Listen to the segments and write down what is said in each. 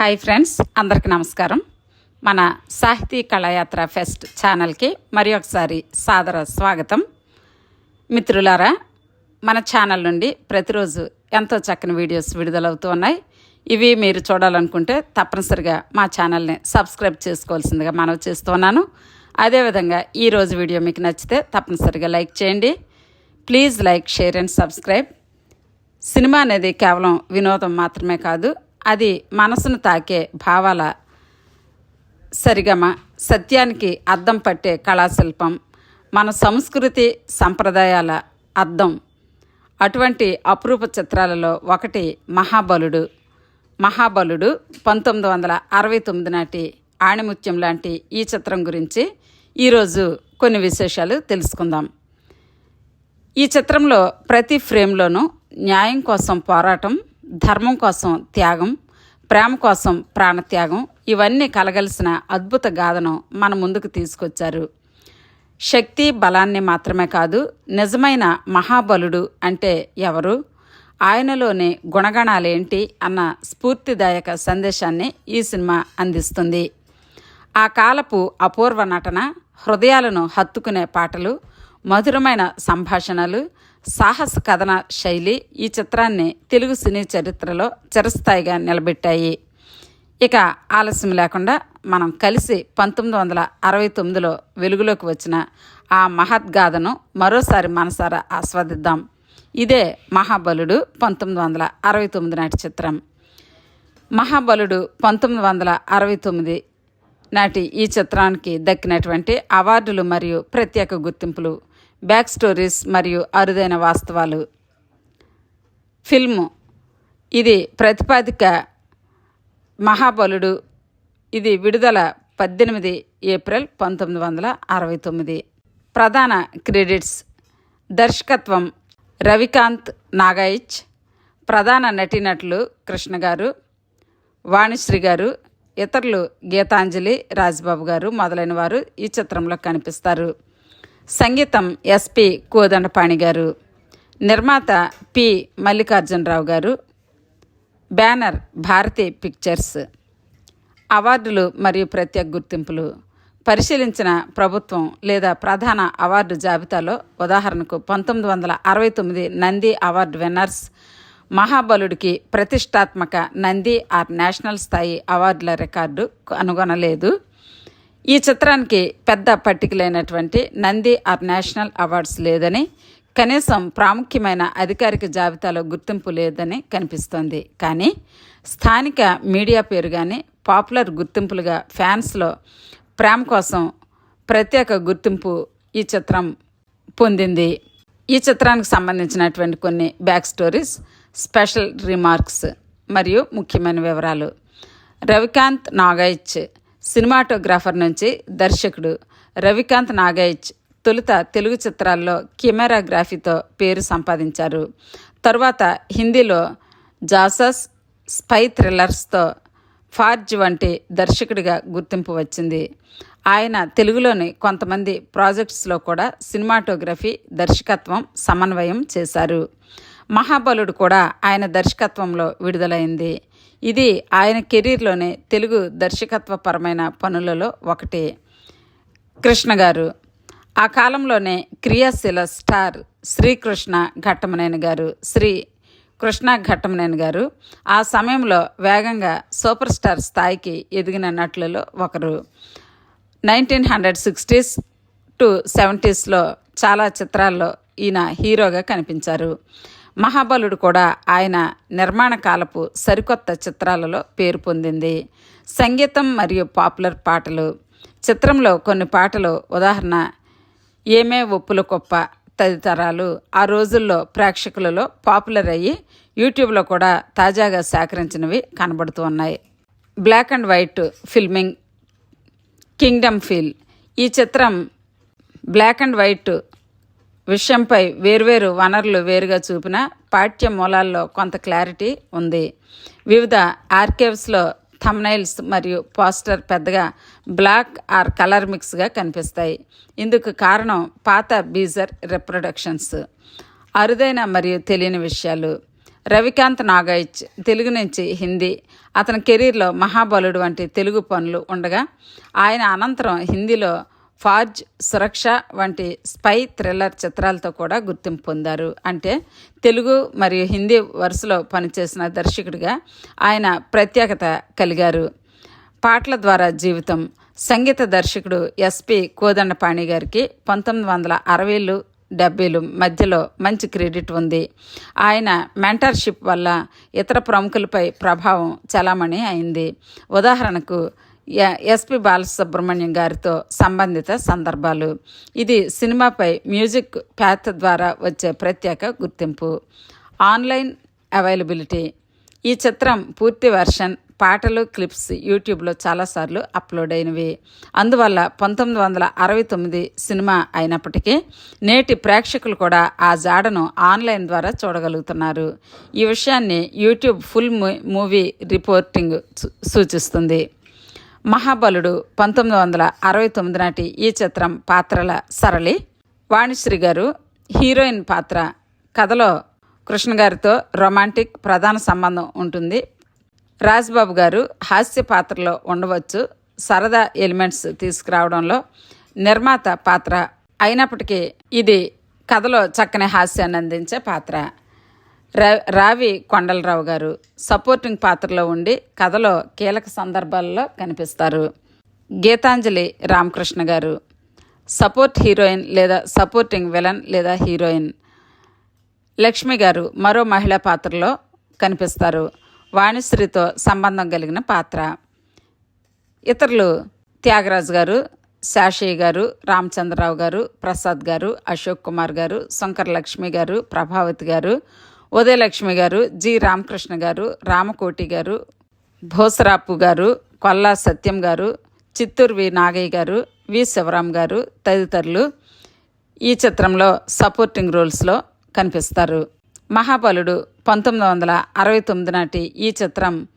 Hi friends అందరికీ నమస్కారం. మన సాహితీ కళాయాత్ర ఫెస్ట్ ఛానల్కి మరి ఒకసారి సాదర స్వాగతం. మిత్రులారా మన ఛానల్ నుండి ప్రతిరోజు ఎంతో చక్కని వీడియోస్ విడుదలవుతూ ఉన్నాయి. ఇవి మీరు చూడాలనుకుంటే తప్పనిసరిగా మా ఛానల్ని సబ్స్క్రైబ్ చేసుకోవాల్సిందిగా మనవి చేస్తున్నాను అదేవిధంగా ఈరోజు వీడియో మీకు నచ్చితే తప్పనిసరిగా లైక్ చేయండి. Please like share and subscribe. Cinema అనేది కేవలం వినోదం మాత్రమే కాదు అది మనసును తాకే భావాల సరిగమ సత్యానికి అద్దం పట్టే కళాశిల్పం మన సంస్కృతి సంప్రదాయాల అద్దం. అటువంటి అపురూప చిత్రాలలో ఒకటి మహాబలుడు. మహాబలుడు పంతొమ్మిది వందల అరవై తొమ్మిది నాటి ఆణిముత్యం లాంటి ఈ చిత్రం గురించి ఈరోజు కొన్ని విశేషాలు తెలుసుకుందాం. ఈ చిత్రంలో ప్రతి ఫ్రేమ్లోనూ న్యాయం కోసం పోరాటం ధర్మం కోసం త్యాగం ప్రేమ కోసం ప్రాణత్యాగం ఇవన్నీ కలగలిసిన అద్భుత గాథను మన ముందుకు తీసుకొచ్చారు. శక్తి బలాన్ని మాత్రమే కాదు నిజమైన మహాబలుడు అంటే ఎవరు? ఆయనలోని గుణగణాలేంటి అన్న స్ఫూర్తిదాయక సందేశాన్ని ఈ సినిమా అందిస్తుంది. ఆ కాలపు అపూర్వ నటన హృదయాలను హత్తుకునే పాటలు మధురమైన సంభాషణలు సాహస కథన శైలి ఈ చిత్రాన్ని తెలుగు సినీ చరిత్రలో చిరస్థాయిగా నిలబెట్టాయి. ఇక ఆలస్యం లేకుండా మనం కలిసి పంతొమ్మిది వందల అరవై తొమ్మిదిలో వెలుగులోకి వచ్చిన ఆ మహద్గాథను మరోసారి మనసారా ఆస్వాదిద్దాం. ఇదే మహాబలుడు పంతొమ్మిది వందల అరవై తొమ్మిది నాటి చిత్రం. మహాబలుడు పంతొమ్మిది వందల అరవై తొమ్మిది నాటి ఈ చిత్రానికి దక్కినటువంటి అవార్డులు మరియు ప్రత్యేక గుర్తింపులు. బ్యాక్ స్టోరీస్ మరియు అరుదైన వాస్తవాలు. ఫిల్ము. ఇది ప్రతిపాదిక మహాబలుడు. ఇది విడుదల పద్దెనిమిది ఏప్రిల్ పంతొమ్మిది వందల అరవై తొమ్మిది. ప్రధాన క్రెడిట్స్. దర్శకత్వం రవికాంత్ నాగాయిచ్. ప్రధాన నటీనటులు కృష్ణ గారు వాణిశ్రీ గారు ఇతరులు గీతాంజలి రాజ్బాబు గారు మొదలైన వారు ఈ చిత్రంలో కనిపిస్తారు. సంగీతం ఎస్పి కోదండపాణి గారు నిర్మాత పి మల్లికార్జునరావు గారు బ్యానర్ భారతి పిక్చర్స్ అవార్డులు మరియు ప్రత్యేక గుర్తింపులు. పరిశీలించిన ప్రభుత్వం లేదా ప్రధాన అవార్డు జాబితాలో ఉదాహరణకు పంతొమ్మిది వందల అరవై తొమ్మిది నంది అవార్డు విన్నర్స్ మహాబలుడికి ప్రతిష్టాత్మక నంది ఆర్ నేషనల్ స్థాయి అవార్డుల రికార్డు కనుగొనలేదు. ఈ చిత్రానికి పెద్ద పట్టికలైనటువంటి నంది ఆర్ నేషనల్ అవార్డ్స్ లేదని కనీసం ప్రాముఖ్యమైన అధికారిక జాబితాలో గుర్తింపు లేదని కనిపిస్తోంది. కానీ స్థానిక మీడియా పేరు కానీ పాపులర్ గుర్తింపులుగా ఫ్యాన్స్లో ప్రేమ కోసం ప్రత్యేక గుర్తింపు ఈ చిత్రం పొందింది. ఈ చిత్రానికి సంబంధించినటువంటి కొన్ని బ్యాక్ స్టోరీస్ స్పెషల్ రిమార్క్స్ మరియు ముఖ్యమైన వివరాలు. రవికాంత్ నాగైచ్ సినిమాటోగ్రాఫర్ నుంచి దర్శకుడు రవికాంత్ నాగైచ్ తొలుత తెలుగు చిత్రాల్లో కెమెరాగ్రఫీతో పేరు సంపాదించారు. తరువాత హిందీలో జాసస్ స్పై థ్రిల్లర్స్తో ఫార్జ్ వంటి దర్శకుడిగా గుర్తింపు వచ్చింది. ఆయన తెలుగులోని కొంతమంది ప్రాజెక్ట్స్లో కూడా సినిమాటోగ్రఫీ దర్శకత్వం సమన్వయం చేశారు. మహాబలుడు కూడా ఆయన దర్శకత్వంలో విడుదలైంది. ఇది ఆయన కెరీర్లోనే తెలుగు దర్శకత్వపరమైన పనులలో ఒకటి. కృష్ణ గారు ఆ కాలంలోనే క్రియాశీల స్టార్ శ్రీకృష్ణ ఘట్టమనేని గారు శ్రీ కృష్ణ ఘట్టమనేని గారు ఆ సమయంలో వేగంగా సూపర్ స్టార్ స్థాయికి ఎదిగిన నటులలో ఒకరు. నైన్టీన్ హండ్రెడ్ సిక్స్టీస్ టు సెవెంటీస్లో చాలా చిత్రాల్లో ఈయన హీరోగా కనిపించారు. మహాబలుడు కూడా ఆయన నిర్మాణ కాలపు సరికొత్త చిత్రాలలో పేరు పొందింది. సంగీతం మరియు పాపులర్ పాటలు. చిత్రంలో కొన్ని పాటలు ఉదాహరణ ఏమే ఒప్పుల కుప్ప తదితరాలు ఆ రోజుల్లో ప్రేక్షకులలో పాపులర్ అయ్యి యూట్యూబ్లో కూడా తాజాగా సేకరించినవి కనబడుతూ ఉన్నాయి. Black and white filming kingdom feel ఈ చిత్రం బ్లాక్ అండ్ వైట్ విషయంపై వేర్వేరు వనరులు వేరుగా చూపిన పాఠ్య మూలాల్లో కొంత క్లారిటీ ఉంది. వివిధ ఆర్కేవ్స్లో థమ్నైల్స్ మరియు పోస్టర్ పెద్దగా బ్లాక్ ఆర్ కలర్ మిక్స్గా కనిపిస్తాయి. ఇందుకు కారణం పాత బీజర్ రిప్రొడక్షన్స్. అరుదైన మరియు తెలియని విషయాలు. రవికాంత్ నాగైచ్ తెలుగు నుంచి హిందీ. అతని కెరీర్లో మహాబలుడు వంటి తెలుగు పనులు ఉండగా ఆయన అనంతరం హిందీలో ఫార్జ్ సురక్ష వంటి స్పై థ్రిల్లర్ చిత్రాలతో కూడా గుర్తింపు పొందారు. అంటే తెలుగు మరియు హిందీ వరుసలో పనిచేసిన దర్శకుడిగా ఆయన ప్రత్యేకత కలిగారు. పాటల ద్వారా జీవితం. సంగీత దర్శకుడు ఎస్పి కోదండపాణి గారికి పంతొమ్మిది వందల అరవైలు డెబ్బైలు మధ్యలో మంచి క్రెడిట్ ఉంది. ఆయన మెంటర్షిప్ వల్ల ఇతర ప్రముఖులపై ప్రభావం చలామణి అయింది. ఉదాహరణకు ఎస్పి బాలసుబ్రహ్మణ్యం గారితో సంబంధిత సందర్భాలు. ఇది సినిమాపై మ్యూజిక్ ప్యాత్ ద్వారా వచ్చే ప్రత్యేక గుర్తింపు. Online availability. ఈ చిత్రం పూర్తి వెర్షన్ పాటలు క్లిప్స్ యూట్యూబ్లో చాలాసార్లు అప్లోడ్ అయినవి అందువల్ల పంతొమ్మిది వందల అరవై తొమ్మిది సినిమా అయినప్పటికీ నేటి ప్రేక్షకులు కూడా ఆ జాడను ఆన్లైన్ ద్వారా చూడగలుగుతున్నారు. ఈ విషయాన్ని YouTube full movie- movie reporting సూ- సూచిస్తుంది. మహాబలుడు పంతొమ్మిది వందల అరవై తొమ్మిది నాటి ఈ చిత్రం పాత్రల సరళి. వాణిశ్రీ గారు హీరోయిన్ పాత్ర. కథలో కృష్ణ గారితో రొమాంటిక్ ప్రధాన సంబంధం ఉంటుంది. రాజ్బాబు గారు హాస్య పాత్రలో ఉండవచ్చు. సరదా ఎలిమెంట్స్ తీసుకురావడంలో నిర్మాత పాత్ర అయినప్పటికీ ఇది కథలో చక్కని హాస్యాన్ని అందించే పాత్ర. రావి కొండలరావు గారు సపోర్టింగ్ పాత్రలో ఉండి కథలో కీలక సందర్భాల్లో కనిపిస్తారు. గీతాంజలి రామకృష్ణ గారు సపోర్ట్ హీరోయిన్ లేదా సపోర్టింగ్ విలన్ లేదా హీరోయిన్. లక్ష్మి గారు మరో మహిళా పాత్రలో కనిపిస్తారు. వాణిశ్రీతో సంబంధం కలిగిన పాత్ర. ఇతరులు త్యాగరాజు గారు శాషయ్య గారు రామచంద్రరావు గారు ప్రసాద్ గారు అశోక్ కుమార్ గారు శంకర్ లక్ష్మి గారు ప్రభావతి గారు ఉదయలక్ష్మి గారు జి. రామకృష్ణ గారు రామకోటి గారు భోసరాపు గారు కొల్లా సత్యం గారు చిత్తూరు వి. నాగయ్య గారు వి. శివరాం గారు తదితరులు ఈ చిత్రంలో సపోర్టింగ్ రోల్స్లో కనిపిస్తారు. మహాబలుడు పంతొమ్మిది వందల అరవై తొమ్మిది నాటి ఈ చిత్రం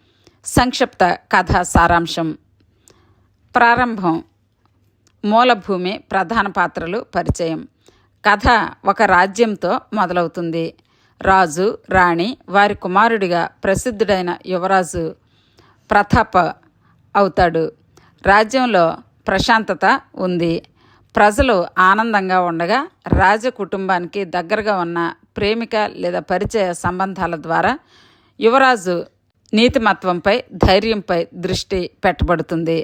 సంక్షిప్త కథా సారాంశం. ప్రారంభం మూలభూమి ప్రధాన పాత్రలు పరిచయం. కథ ఒక రాజ్యంతో మొదలవుతుంది. రాజు రాణి వారి కుమారుడిగా ప్రసిద్ధుడైన యువరాజు ప్రతాప అవుతాడు. రాజ్యంలో ప్రశాంతత ఉంది. ప్రజలు ఆనందంగా ఉండగా రాజ కుటుంబానికి దగ్గరగా ఉన్న ప్రేమిక లేదా పరిచయ సంబంధాల ద్వారా యువరాజు నీతిమత్వంపై ధైర్యంపై దృష్టి పెట్టబడుతుంది.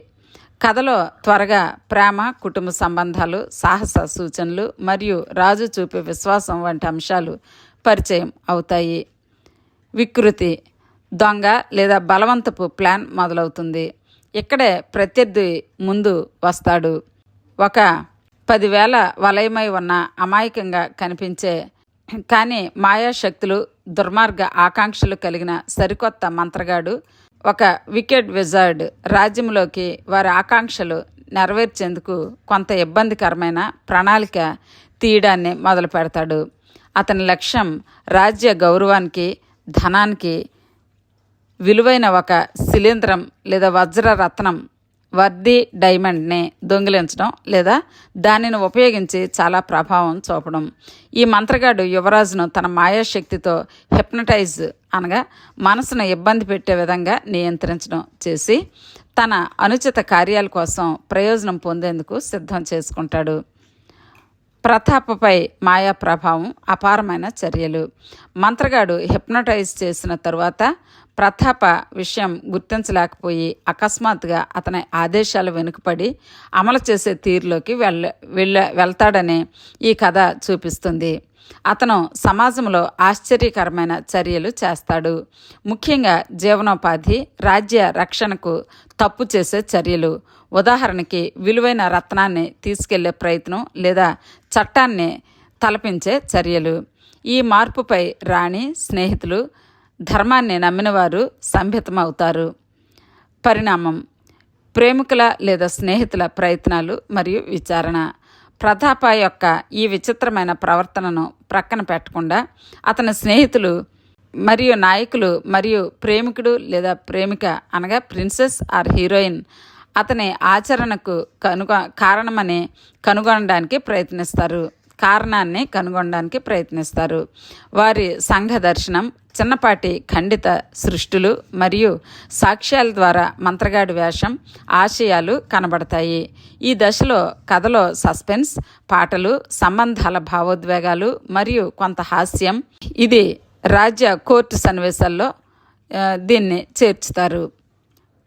కథలో త్వరగా ప్రేమ కుటుంబ సంబంధాలు సాహస సూచనలు మరియు రాజు చూపే విశ్వాసం వంటి అంశాలు పరిచయం అవుతాయి. వికృతి దొంగ లేదా బలవంతపు ప్లాన్ మొదలవుతుంది. ఇక్కడే ప్రత్యర్థి ముందు వస్తాడు. ఒక పదివేల వలయమై ఉన్న అమాయకంగా కనిపించే కానీ మాయాశక్తులు దుర్మార్గ ఆకాంక్షలు కలిగిన సరికొత్త మంత్రగాడు ఒక వికెట్ విజార్డ్ రాజ్యంలోకి వారి ఆకాంక్షలు నెరవేర్చేందుకు కొంత ఇబ్బందికరమైన ప్రణాళిక తీయడాన్ని మొదలు పెడతాడు అతని లక్ష్యం రాజ్య గౌరవానికి ధనానికి విలువైన ఒక శిలీంద్రం లేదా వజ్ర రత్నం వర్ది డైమండ్ని దొంగిలించడం లేదా దానిని ఉపయోగించి చాలా ప్రభావం చూపడం. ఈ మంత్రగాడు యువరాజును తన మాయాశక్తితో హిప్నటైజ్ అనగా మనసును ఇబ్బంది పెట్టే విధంగా నియంత్రించడం చేసి తన అనుచిత కార్యాల కోసం ప్రయోజనం పొందేందుకు సిద్ధం చేసుకుంటాడు. ప్రతాపపై మాయా ప్రభావం అపారమైన చర్యలు. మంత్రగాడు హిప్నటైజ్ చేసిన తరువాత ప్రతాప విషయం గుర్తించలేకపోయి అకస్మాత్తుగా అతని ఆదేశాలు వెనుకపడి అమలు చేసే తీరులోకి వెళ్ళ వెళ్ళ వెళ్తాడని ఈ కథ చూపిస్తుంది. అతను సమాజంలో ఆశ్చర్యకరమైన చర్యలు చేస్తాడు. ముఖ్యంగా జీవనోపాధి రాజ్య రక్షణకు తప్పు చేసే చర్యలు. ఉదాహరణకి విలువైన రత్నాన్ని తీసుకెళ్ళే ప్రయత్నం లేదా చట్టాన్ని తలపించే చర్యలు. ఈ మార్పుపై రాణి స్నేహితులు ధర్మాన్ని నమ్మినవారు సంభితమవుతారు. పరిణామం ప్రేమికుల లేదా స్నేహితుల ప్రయత్నాలు మరియు విచారణ. ప్రతాప యొక్క ఈ విచిత్రమైన ప్రవర్తనను ప్రక్కన పెట్టకుండా అతని స్నేహితులు మరియు నాయకులు మరియు ప్రేమికుడు లేదా ప్రేమిక అనగా ప్రిన్సెస్ ఆర్ హీరోయిన్ అతని ఆచరణకు కనుగొ కారణమని కనుగొనడానికి ప్రయత్నిస్తారు. కారణాన్ని కనుగొనడానికి ప్రయత్నిస్తారు. వారి సంఘ దర్శనం చిన్నపాటి ఖండిత సృష్టులు మరియు సాక్ష్యాల ద్వారా మంత్రగాడి వేషం ఆశయాలు కనబడతాయి. ఈ దశలో కథలో సస్పెన్స్ పాటలు సంబంధాల భావోద్వేగాలు మరియు కొంత హాస్యం. ఇది రాజ్య కోర్టు సన్నివేశాల్లో దీన్ని చేర్చుతారు.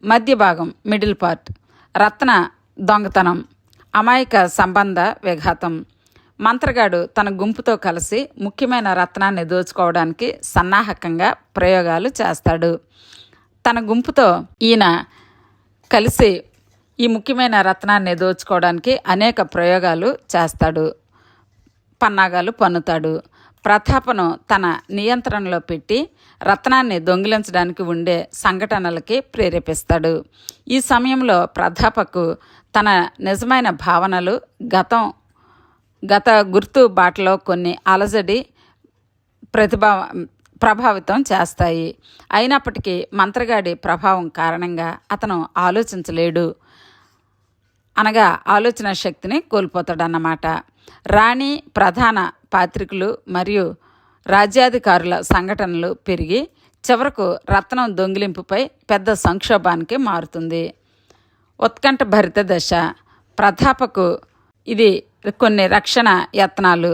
మధ్య భాగం మిడిల్ పార్ట్. రత్న దొంగతనం. అమాయక సంబంధ విఘాతం. మంత్రగాడు తన గుంపుతో కలిసి ముఖ్యమైన రత్నాన్ని దోచుకోవడానికి సన్నాహకంగా ప్రయోగాలు చేస్తాడు. తన గుంపుతో ఈయన కలిసి ఈ ముఖ్యమైన రత్నాన్ని దోచుకోవడానికి అనేక ప్రయోగాలు చేస్తాడు. పన్నాగాలు పన్నుతాడు. ప్రతాపను తన నియంత్రణలో పెట్టి రత్నాన్ని దొంగిలించడానికి ఉండే సంఘటనలకి ప్రేరేపిస్తాడు. ఈ సమయంలో ప్రతాపకు తన నిజమైన భావనలు గతం గత గుర్తు బాటలో కొన్ని అలజడి ప్రతిభా ప్రభావితం చేస్తాయి. అయినప్పటికీ మంత్రగాడి ప్రభావం కారణంగా అతను ఆలోచించలేడు. అనగా ఆలోచన శక్తిని కోల్పోతాడన్నమాట. రాణి ప్రధాన పాత్రికులు మరియు రాజ్యాధికారుల సంఘటనలు పెరిగి చివరకు రత్నం దొంగిలింపుపై పెద్ద సంక్షోభానికి మారుతుంది. ఉత్కంఠ భరిత దశ. ప్రతాపకు ఇది కొన్ని రక్షణ యత్నాలు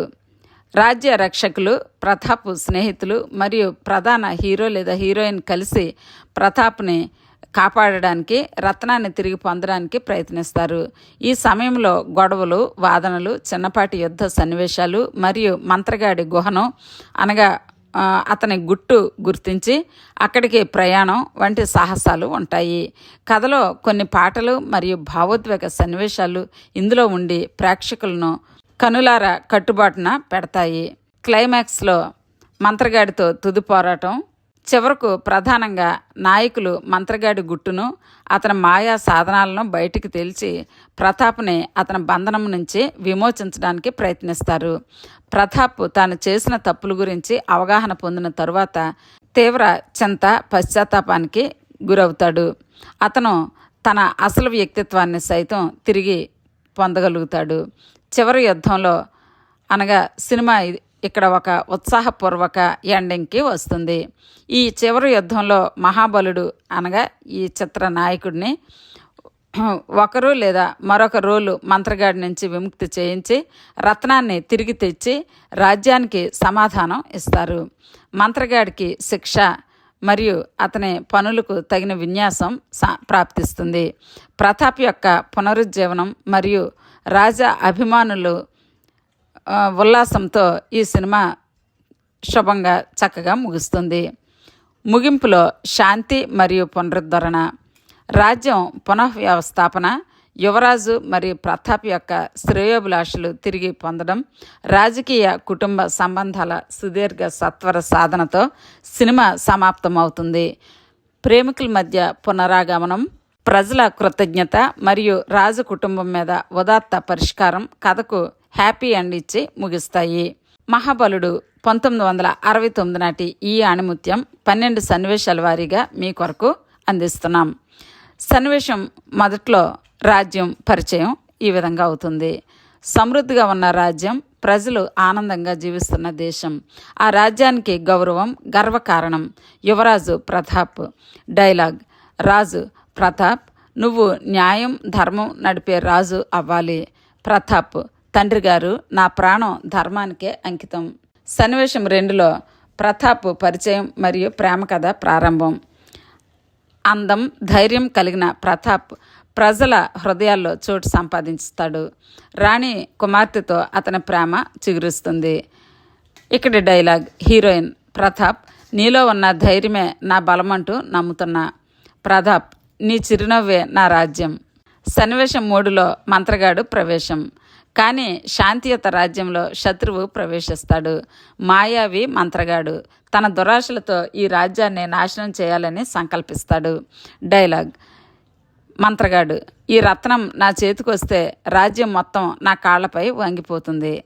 రాజ్య రక్షకులు ప్రతాప్ స్నేహితులు మరియు ప్రధాన హీరో లేదా హీరోయిన్ కలిసి ప్రతాప్ని కాపాడడానికి రత్నాన్ని తిరిగి పొందడానికి ప్రయత్నిస్తారు. ఈ సమయంలో గొడవలు వాదనలు చిన్నపాటి యుద్ధ సన్నివేశాలు మరియు మంత్రగాడి గుహను అనగా అతని గుట్టు గుర్తించి అక్కడికి ప్రయాణం వంటి సాహసాలు ఉంటాయి. కథలో కొన్ని పాటలు మరియు భావోద్వేగ సన్నివేశాలు ఇందులో ఉండి ప్రేక్షకులను కనులార కట్టుబాటున పెడతాయి. క్లైమాక్స్లో మంత్రగాడితో తుది పోరాటం చివరకు ప్రధానంగా నాయకులు మంత్రగాడి గుట్టును అతని మాయా సాధనాలను బయటికి తేల్చి ప్రతాప్ని అతని బంధనం నుంచి విమోచించడానికి ప్రయత్నిస్తారు. ప్రతాప్ తాను చేసిన తప్పుల గురించి అవగాహన పొందిన తరువాత తీవ్ర చింత పశ్చాత్తాపానికి గురవుతాడు. అతను తన అసలు వ్యక్తిత్వాన్ని సైతం తిరిగి పొందగలుగుతాడు. చివరి యుద్ధంలో అనగా సినిమా ఇది- ఇక్కడ ఒక ఉత్సాహపూర్వక ఎండింగ్కి వస్తుంది. ఈ చివరి యుద్ధంలో మహాబలుడు అనగా ఈ చిత్ర నాయకుడిని ఒకరు లేదా మరొక రోలు మంత్రగాడి నుంచి విముక్తి చేయించి రత్నాన్ని తిరిగి తెచ్చి రాజ్యానికి సమాధానం ఇస్తారు. మంత్రగాడికి శిక్ష మరియు అతని పనులకు తగిన విన్యాసం సా- ప్రాప్తిస్తుంది. ప్రతాప్ యొక్క పునరుజ్జీవనం మరియు రాజా అభిమానులు ఉల్లాసంతో ఈ సినిమా శుభంగా చక్కగా ముగుస్తుంది. ముగింపులో శాంతి మరియు పునరుద్ధరణ రాజ్యం పునఃవ్యవస్థాపన యువరాజు మరియు ప్రతాప్ యొక్క శ్రేయోభిలాషులు తిరిగి పొందడం రాజకీయ కుటుంబ సంబంధాల సుదీర్ఘ సత్వర సాధనతో సినిమా సమాప్తమవుతుంది. ప్రేమికుల మధ్య పునరాగమనం ప్రజల కృతజ్ఞత మరియు రాజు కుటుంబం మీద ఉదాత్త పరిష్కారం కథకు హ్యాపీ ఎండ్ ఇచ్చి ముగిస్తాయి. మహాబలుడు పంతొమ్మిది వందల అరవై తొమ్మిది నాటి ఈ ఆణిముత్యం పన్నెండు సన్నివేశాల వారీగా మీ కొరకు అందిస్తున్నాం. సన్నివేశం మొదట్లో రాజ్యం పరిచయం ఈ విధంగా అవుతుంది. సమృద్ధిగా ఉన్న రాజ్యం ప్రజలు ఆనందంగా జీవిస్తున్న దేశం. ఆ రాజ్యానికి గౌరవం గర్వకారణం. యువరాజు ప్రతాప్. డైలాగ్ రాజు ప్రతాప్ నువ్వు న్యాయం ధర్మం నడిపే రాజు అవ్వాలి. ప్రతాప్ తండ్రి గారు నా ప్రాణం ధర్మానికే అంకితం. సన్నివేశం రెండులో ప్రతాప్ పరిచయం మరియు ప్రేమ కథ ప్రారంభం. అందం ధైర్యం కలిగిన ప్రతాప్ ప్రజల హృదయాల్లో చోటు సంపాదించుతాడు. రాణి కుమార్తెతో అతని ప్రేమ చిగురుస్తుంది. ఇక్కడి డైలాగ్ హీరోయిన్ ప్రతాప్ నీలో ఉన్న ధైర్యమే నా బలమంటూ నమ్ముతున్నా. ప్రతాప్ నీ చిరునవ్వే నా రాజ్యం. సన్నివేశం మూడులో మంత్రగాడు ప్రవేశం. కానీ శాంతియుత రాజ్యంలో శత్రువు ప్రవేశిస్తాడు. మాయావి మంత్రగాడు. తన దురాశలతో ఈ రాజ్యాన్ని నాశనం చేయాలని సంకల్పిస్తాడు. డైలాగ్. మంత్రగాడు. ఈ రత్నం నా చేతికొస్తే రాజ్యం మొత్తం నా కాళ్ళపై వంగిపోతుంది.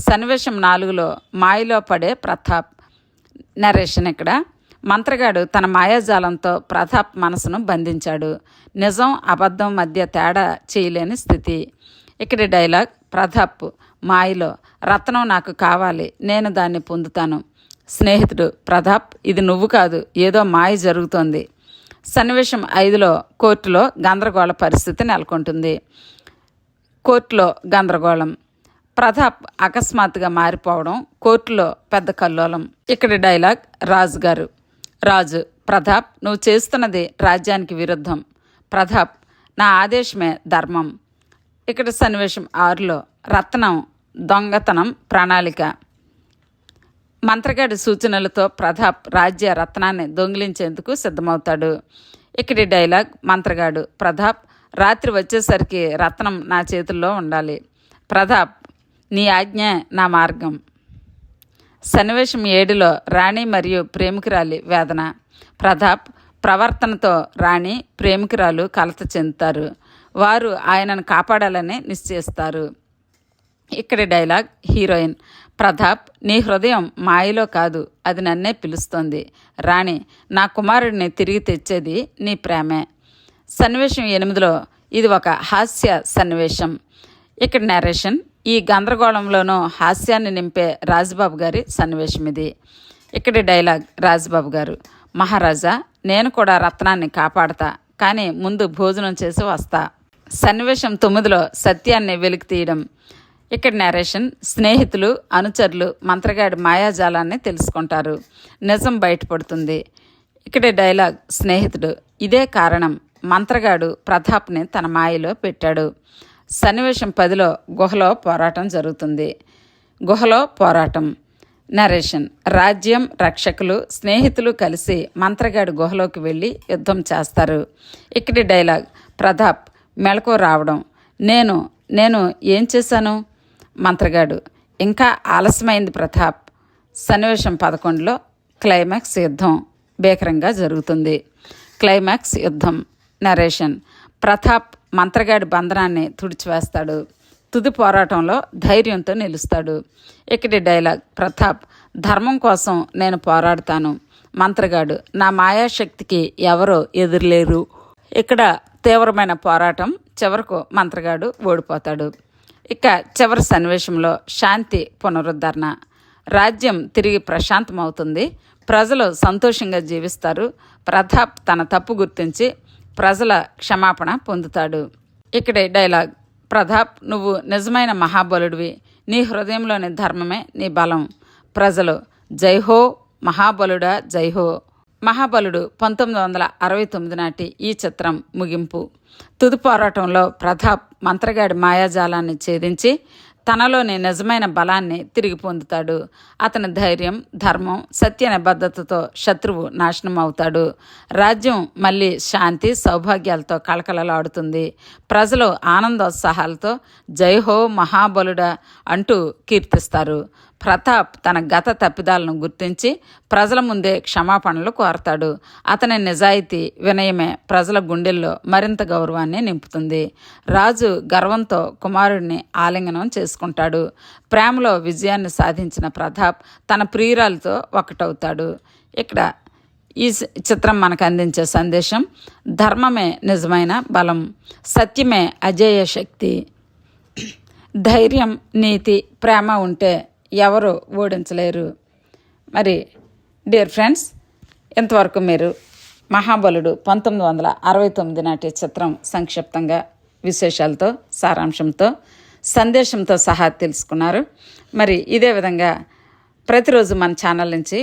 సన్నివేశం నాలుగులో మాయలో పడే ప్రతాప్. నరేషన్ ఇక్కడ మంత్రగాడు తన మాయాజాలంతో ప్రతాప్ మనసును బంధించాడు. నిజం అబద్ధం మధ్య తేడా చేయలేని స్థితి. ఇక్కడ డైలాగ్ ప్రతాప్ మాయలో రత్నం నాకు కావాలి నేను దాన్ని పొందుతాను. స్నేహితుడు ప్రతాప్ ఇది నువ్వు కాదు ఏదో మాయ జరుగుతోంది. సన్నివేశం ఐదులో కోర్టులో గందరగోళ పరిస్థితి నెలకొంటుంది. కోర్టులో గందరగోళం. ప్రతాప్ అకస్మాత్తుగా మారిపోవడం కోర్టులో పెద్ద కల్లోలం. ఇక్కడ డైలాగ్ రాజు గారు. రాజు ప్రతాప్ నువ్వు చేస్తున్నది రాజ్యానికి విరుద్ధం. ప్రతాప్ నా ఆదేశమే ధర్మం. ఇక్కడ సన్నివేశం ఆరులో రత్నం దొంగతనం ప్రణాళిక. మంత్రగాడి సూచనలతో ప్రతాప్ రాజ్య రత్నాన్ని దొంగిలించేందుకు సిద్ధమవుతాడు. ఇక్కడి డైలాగ్ మంత్రగాడు ప్రతాప్ రాత్రి వచ్చేసరికి రత్నం నా చేతుల్లో ఉండాలి. ప్రతాప్ నీ ఆజ్ఞ నా మార్గం. సన్నివేశం ఏడులో రాణి మరియు ప్రేమికురాలి వేదన. ప్రతాప్ ప్రవర్తనతో రాణి ప్రేమికురాలు కలత చెందుతారు. వారు ఆయనను కాపాడాలని నిశ్చయిస్తారు. ఇక్కడి డైలాగ్ హీరోయిన్ ప్రతాప్ నీ హృదయం మాయలో కాదు అది నన్నే పిలుస్తోంది. రాణి నా కుమారుడిని తిరిగి తెచ్చేది నీ ప్రేమే. సన్నివేశం ఎనిమిదిలో ఇది ఒక హాస్య సన్నివేశం. ఇక్కడ నరేషన్ ఈ గందరగోళంలోనూ హాస్యాన్ని నింపే రాజబాబు గారి సన్నివేశం ఇది. ఇక్కడి డైలాగ్ రాజబాబు గారు మహారాజా నేను కూడా రత్నాన్ని కాపాడతా కానీ ముందు భోజనం చేసి వస్తా. సన్నివేశం తొమ్మిదిలో సత్యాన్ని వెలికి తీయడం. ఇక్కడ నరేషన్ స్నేహితులు అనుచరులు మంత్రగాడి మాయాజాలాన్ని తెలుసుకుంటారు. నిజం బయటపడుతుంది. ఇక్కడ డైలాగ్ స్నేహితుడు ఇదే కారణం మంత్రగాడు ప్రతాప్ని తన మాయలో పెట్టాడు. సన్నివేశం పదిలో గుహలో పోరాటం జరుగుతుంది. గుహలో పోరాటం. నరేషన్ రాజ్యం రక్షకులు స్నేహితులు కలిసి మంత్రగాడి గుహలోకి వెళ్ళి యుద్ధం చేస్తారు. ఇక్కడి డైలాగ్ ప్రతాప్ మెలకు రావడం. నేను నేను ఏం చేశాను? మంత్రగాడు. ఇంకా ఆలస్యమైంది ప్రతాప్. సన్నివేశం పదకొండులో క్లైమాక్స్ యుద్ధం భీకరంగా జరుగుతుంది. క్లైమాక్స్ యుద్ధం. నరేషన్. ప్రతాప్ మంత్రగాడి బంధనాన్ని తుడిచివేస్తాడు. తుది పోరాటంలో ధైర్యంతో నిలుస్తాడు. ఇక్కడి డైలాగ్ ప్రతాప్ ధర్మం కోసం నేను పోరాడతాను. మంత్రగాడు నా మాయాశక్తికి ఎవరో ఎదురులేరు. ఇక్కడ తీవ్రమైన పోరాటం చివరకు మంత్రగాడు ఓడిపోతాడు. ఇక చివరి సన్నివేశంలో శాంతి పునరుద్ధరణ. రాజ్యం తిరిగి ప్రశాంతమవుతుంది. ప్రజలు సంతోషంగా జీవిస్తారు. ప్రతాప్ తన తప్పు గుర్తించి ప్రజల క్షమాపణ పొందుతాడు. ఇక్కడే డైలాగ్ ప్రతాప్ నువ్వు నిజమైన మహాబలుడివి. నీ హృదయంలోని ధర్మమే నీ బలం. ప్రజలు జైహో మహాబలుడా జైహో మహాబలుడు పంతొమ్మిది వందల అరవై తొమ్మిది నాటి ఈ చిత్రం ముగింపు. తుది పోరాటంలో ప్రతాప్ మంత్రగాడి మాయాజాలాన్ని ఛేదించి తనలోని నిజమైన బలాన్ని తిరిగి పొందుతాడు. అతని ధైర్యం ధర్మం సత్య నిబద్ధతతో శత్రువు నాశనం అవుతాడు. రాజ్యం మళ్ళీ శాంతి సౌభాగ్యాలతో కళకళలాడుతుంది. ప్రజలు ఆనందోత్సాహాలతో జైహో మహాబలుడ అంటూ కీర్తిస్తారు. ప్రతాప్ తన గత తప్పిదాలను గుర్తించి ప్రజల ముందే క్షమాపణలు కోరతాడు. అతని నిజాయితీ వినయమే ప్రజల గుండెల్లో మరింత గౌరవాన్ని నింపుతుంది. రాజు గర్వంతో కుమారుడిని ఆలింగనం చేసుకుంటాడు. ప్రేమలో విజయాన్ని సాధించిన ప్రతాప్ తన ప్రియురాలతో ఒకటవుతాడు. ఇక్కడ ఈ చిత్రం మనకు అందించే సందేశం ధర్మమే నిజమైన బలం సత్యమే అజేయ శక్తి. ధైర్యం నీతి ప్రేమ ఉంటే ఎవరు ఓడించలేరు. మరి డియర్ ఫ్రెండ్స్ ఇంతవరకు మీరు మహాబలుడు పంతొమ్మిది వందల అరవై తొమ్మిది నాటి చిత్రం సంక్షిప్తంగా విశేషాలతో సారాంశంతో సందేశంతో సహా తెలుసుకున్నారు. మరి ఇదే విధంగా ప్రతిరోజు మన ఛానల్ నుంచి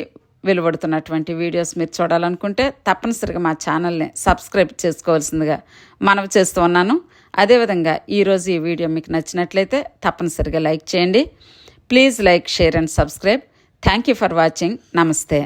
వెలువడుతున్నటువంటి వీడియోస్ మీరు చూడాలనుకుంటే తప్పనిసరిగా మా ఛానల్ని సబ్స్క్రైబ్ చేసుకోవాల్సిందిగా మనవి చేస్తూ ఉన్నాను. అదేవిధంగా ఈరోజు ఈ వీడియో మీకు నచ్చినట్లయితే తప్పనిసరిగా లైక్ చేయండి. Please like share and subscribe thank you for watching నమస్తే